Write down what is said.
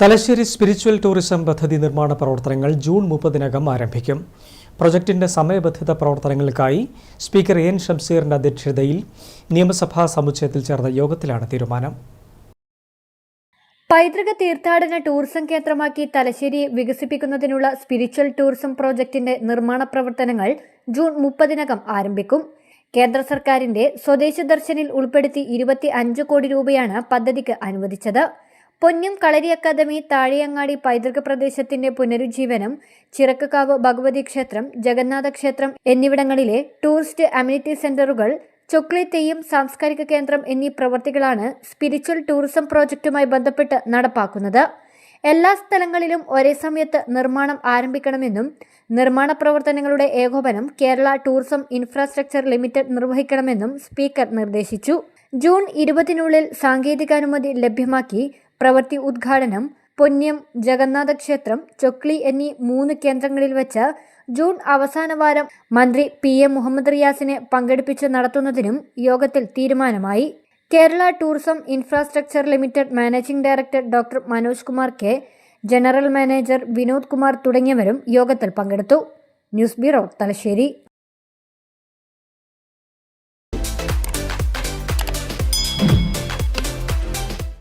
Thalassery spiritual tourism പദ്ധതി നിർമ്മാണ പ്രവർത്തനങ്ങൾ ജൂൺ മുപ്പതിനകം ആരംഭിക്കും. പ്രൊജക്ടിന്റെ സമയബന്ധിത പ്രവർത്തനങ്ങൾക്കായി സ്പീക്കർ എൻ ഷംസീറിന്റെ അധ്യക്ഷതയിൽ നിയമസഭാ സമുച്ചയത്തിൽ ചേർന്ന യോഗത്തിലാണ് തീരുമാനം. പൈതൃക തീർത്ഥാടന ടൂറിസം കേന്ദ്രമാക്കി തലശ്ശേരിയെ വികസിപ്പിക്കുന്നതിനുള്ള സ്പിരിച്വൽ ടൂറിസം പ്രോജക്ടിന്റെ നിർമ്മാണ പ്രവർത്തനങ്ങൾ ജൂൺ മുപ്പതിനകം ആരംഭിക്കും. കേന്ദ്ര സർക്കാരിന്റെ സ്വദേശ ദർശനിൽ ഉൾപ്പെടുത്തി ഇരുപത്തി അഞ്ച് കോടി രൂപയാണ് പദ്ധതിക്ക് അനുവദിച്ചത്. പൊന്നം കളരി അക്കാദമി താഴെയങ്ങാടി പൈതൃക പ്രദേശത്തിന്റെ പുനരുജ്ജീവനം ചിറക്കക്കാവ് ഭഗവതി ക്ഷേത്രം ജഗന്നാഥ ക്ഷേത്രം എന്നിവിടങ്ങളിലെ ടൂറിസ്റ്റ് അമ്യൂണിറ്റി സെന്ററുകൾ ചൊക്ലേത്തെയും സാംസ്കാരിക കേന്ദ്രം എന്നീ പ്രവൃത്തികളാണ് സ്പിരിച്വൽ ടൂറിസം പ്രോജക്റ്റുമായി ബന്ധപ്പെട്ട് നടപ്പാക്കുന്നത്. എല്ലാ സ്ഥലങ്ങളിലും ഒരേ സമയത്ത് നിർമ്മാണം ആരംഭിക്കണമെന്നും നിർമ്മാണ പ്രവർത്തനങ്ങളുടെ ഏകോപനം കേരള ടൂറിസം ഇൻഫ്രാസ്ട്രക്ചർ ലിമിറ്റഡ് നിർവഹിക്കണമെന്നും സ്പീക്കർ നിർദ്ദേശിച്ചു. ജൂൺ ഇരുപതിനുള്ളിൽ സാങ്കേതികാനുമതി ലഭ്യമാക്കി പ്രവൃത്തി ഉദ്ഘാടനം പൊന്നം ജഗന്നാഥ ക്ഷേത്രം ചൊക്ലി എന്നീ മൂന്ന് കേന്ദ്രങ്ങളിൽ വെച്ച് ജൂൺ അവസാന വാരം മന്ത്രി പി എം മുഹമ്മദ് റിയാസിനെ പങ്കെടുപ്പിച്ച് നടത്തുന്നതിനും യോഗത്തിൽ തീരുമാനമായി. Kerala tourism infrastructure limited managing director doctor Manoj Kumar K general manager Vinod Kumar തുടങ്ങിയവരും യോഗത്തിൽ പങ്കെടുത്തു. News bureau Thalassery.